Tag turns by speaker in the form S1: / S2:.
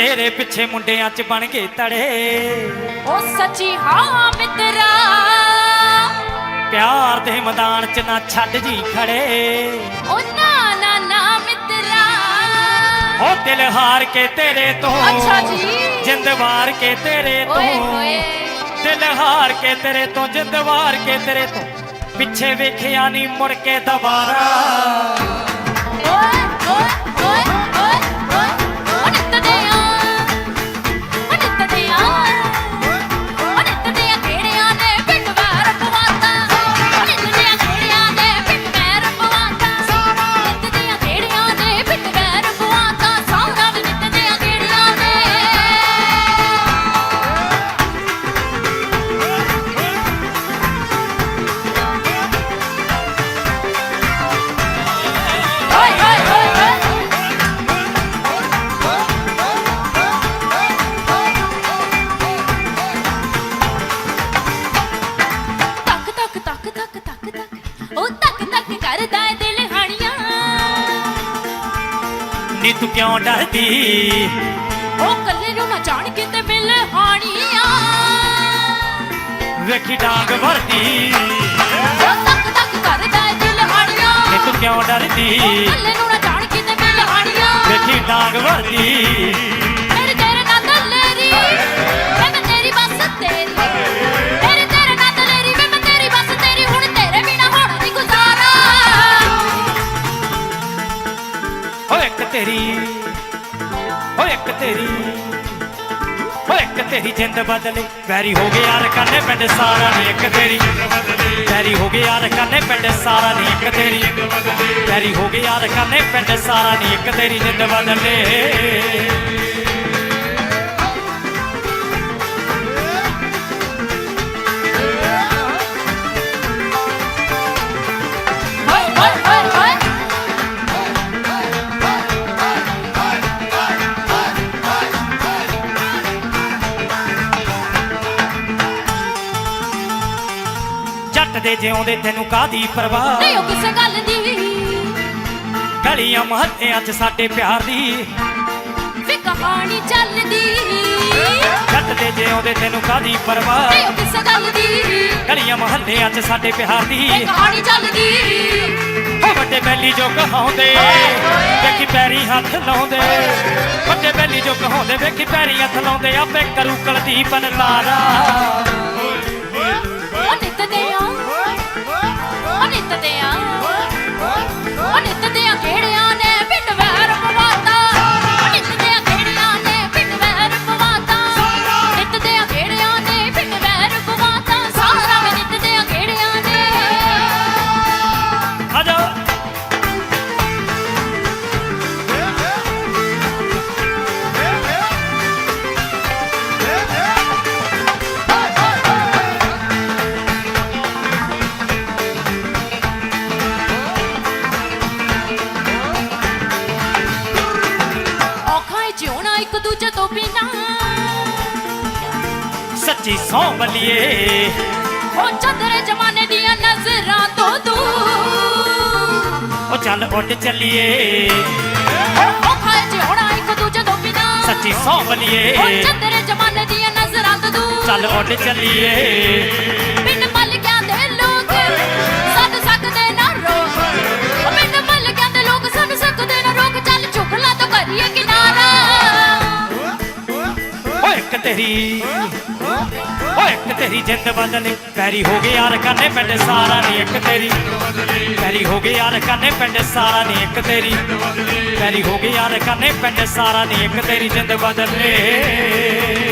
S1: ਤੇਰੇ ਪਿੱਛੇ ਮੁੰਡਿਆਂ 'ਚ ਬਣ ਗਏ ਤੜੇ।
S2: ਉਹ ਸੱਚੀ ਹਾਂ ਮਿੱਤਰਾ।
S1: ਪਿਆਰ ਦੇ ਮੈਦਾਨ 'ਚ ਨਾ ਛੱਡ ਜੀ ਖੜੇ।
S2: ਉਹ ਨਾ ਨਾ ਨਾ ਮਿੱਤਰਾ।
S1: ਉਹ ਦਿਲ ਹਾਰ ਕੇ ਤੇਰੇ ਤੋਂ।
S2: ਅੱਛਾ ਜੀ।
S1: ਜਿੰਦ ਵਾਰ ਕੇ ਤੇਰੇ ਤੋਂ।
S2: ਓਏ ਹੋਏ।
S1: ਦਿਲ ਹਾਰ ਕੇ ਤੇਰੇ ਤੋਂ ਜਿੰਦ ਵਾਰ ਕੇ ਤੇਰੇ ਤੋਂ। ਪਿੱਛੇ ਵੇਖਿਆ ਨਹੀਂ ਮੁੜ ਕੇ ਦੁਬਾਰਾ।
S2: ਓਏ।
S1: ਤੂੰ ਕਿਉਂ ਡਰਦੀ?
S2: ਉਹ ਕੱਲੇ ਨੂੰ ਨਾ ਜਾਣ ਕੇ ਤੇ ਮਿਲ ਹਾਣੀਆਂ।
S1: ਵੇਖੀ ਡਾਂਗ ਵਰਦੀ।
S2: ਤੇਰੀ,
S1: ਓ ਇੱਕ ਤੇਰੀ, ਓ ਇੱਕ ਤੇਰੀ ਜਿੰਦ ਬਦਲੇ। ਵੈਰੀ ਹੋ ਗਿਆ ਯਾਰ ਕਾਨੇ ਪਿੰਡ ਸਾਰਾ ਨੀ ਇੱਕ ਤੇਰੀ। ਵੈਰੀ ਹੋ ਗਿਆ ਯਾਰ ਕਾਨੇ ਪਿੰਡ ਸਾਰਾ ਨੀ ਇੱਕ ਤੇਰੀ। ਵੈਰੀ ਹੋ ਗਿਆ ਯਾਰ ਕਾਨੇ ਪਿੰਡ ਸਾਰਾ ਨੀ ਇੱਕ ਤੇਰੀ, ਜਿੰਦ ਬਦਲੇ। ਦੇ ਜਿਉਂਦੇ ਤੈਨੂੰ ਕਾਦੀ ਪਰਵਾਹ?
S2: ਨਹੀਂ ਉਹ ਕਿਸੇ ਗੱਲ ਦੀ।
S1: ਗਲੀਆਂ ਮਹੱਲਿਆਂ 'ਚ ਸਾਡੇ ਪਿਆਰ ਦੀ।
S2: ਵੀ ਕਹਾਣੀ ਚੱਲਦੀ।
S1: ਜੱਟ ਦੇ ਜਿਉਂਦੇ ਤੈਨੂੰ ਕਾਦੀ ਪਰਵਾਹ?
S2: ਨਹੀਂ ਉਹ ਕਿਸੇ ਗੱਲ ਦੀ।
S1: ਗਲੀਆਂ ਮਹੱਲਿਆਂ 'ਚ ਸਾਡੇ ਪਿਆਰ ਦੀ।
S2: ਵੀ ਕਹਾਣੀ ਚੱਲਦੀ।
S1: ਓ ਵੱਡੇ ਬੈਲੀ ਜੋ ਕਹਾਉਂਦੇ ਵੇਖੀ ਪੈਰੀ ਹੱਥ ਲਾਉਂਦੇ। ਵੱਡੇ ਬੈਲੀ ਜੋ ਕਹਾਉਂਦੇ ਵੇਖੀ ਪੈਰੀ ਹੱਥ ਲਾਉਂਦੇ। ਆਪੇ ਕਰੂ ਕੁਲਦੀਪ ਨਲਾਰਾ ਸੱਚੀ ਸੌ ਬੱਲੀਏ
S2: ਉਹ ਚੰਦਰੇ ਜਮਾਨੇ ਦੀਆਂ ਨਜ਼ਰਾਂ ਤੋਂ ਦੂਰ।
S1: ਉਹ ਚੱਲ ਉੱਡ ਚੱਲੀਏ।
S2: ਔਖਾ ਏ ਜਿਉਣਾ ਇੱਕ ਦੂਜੇ ਤੋਂ ਬਿਨਾ।
S1: ਸੱਚੀ ਸੌ ਬੱਲੀਏ
S2: ਉਹ ਚੰਦਰੇ ਜਮਾਨੇ ਦੀਆਂ ਨਜ਼ਰਾਂ ਤੋਂ ਦੂਰ।
S1: ਚੱਲ ਉੱਡ ਚੱਲੀਏ।
S2: ਪਿੰਡ ਮਲਕਿਆਂ ਦੇ ਲੋਕ ਸੱਦ ਸਕਦੇ ਨਾ ਰੋਕ। ਪਿੰਡ ਮਲਕਿਆਂ ਦੇ ਲੋਕ ਸੱਦ ਸਕਦੇ ਨਾ ਰੋਕ। ਚੱਲ ਚੁਗਲਾ ਤੋਂ ਕਰੀਏ ਕਿਨਾਰਾ।
S1: ਓ ਇੱਕ ਤੇਰੀ ਓ ਇੱਕ ਤੇਰੀ ਜਿੰਦ ਬਦਲੇ। ਪੈਰੀ ਹੋ ਗਏ ਯਾਰ ਕਰਨੇ ਪਿੰਡ ਸਾਰਾ ਨਹੀਂ ਇੱਕ ਤੇਰੀ। ਪੈਰੀ ਹੋ ਗਏ ਯਾਰ ਕਰਨੇ ਪਿੰਡ ਸਾਰਾ ਨਹੀਂ ਇੱਕ ਤੇਰੀ। ਪੈਰੀ ਹੋ ਗਏ ਯਾਰ ਕਰਨੇ ਪਿੰਡ ਸਾਰਾ ਨਹੀਂ ਇੱਕ ਤੇਰੀ ਜਿੰਦ ਬਦਲੇ।